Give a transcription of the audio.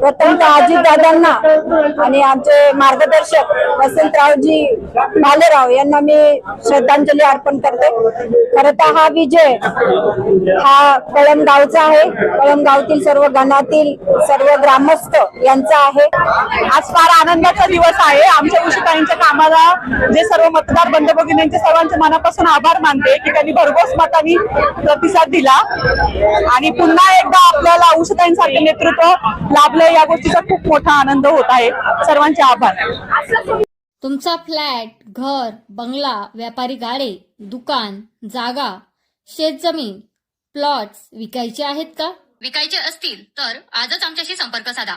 प्रथमतः अजितदादांना आणि आमचे मार्गदर्शक वसंतरावजी भालेराव यांना मी श्रद्धांजली अर्पण करते. खरं तर हा विजय हा कळमगावचा आहे. कळमगावतील सर्व गणातील सर्व ग्रामस्थ यांचा आहे. आज फार आनंदाचा दिवस आहे. आमच्या उशिताईंच्या कामाला जे सर्व मतदार बंधू भगिनींचे सर्वांचे मनापासून आभार मानते की त्यांनी भरघोस मतांनी प्रतिसाद दिला. आणि पुन्हा एकदा आपल्याला उशिताईंसारखे नेतृत्व लाभलं या गोष्टीचा खूप मोठा आनंद होत आहे. सर्वांचे आभार. तुमचा फ्लॅट घर बंगला व्यापारी गाडे दुकान जागा शेतजमीन प्लॉट्स विकायचे आहेत का? विकायचे असतील तर आजच आमच्याशी संपर्क साधा.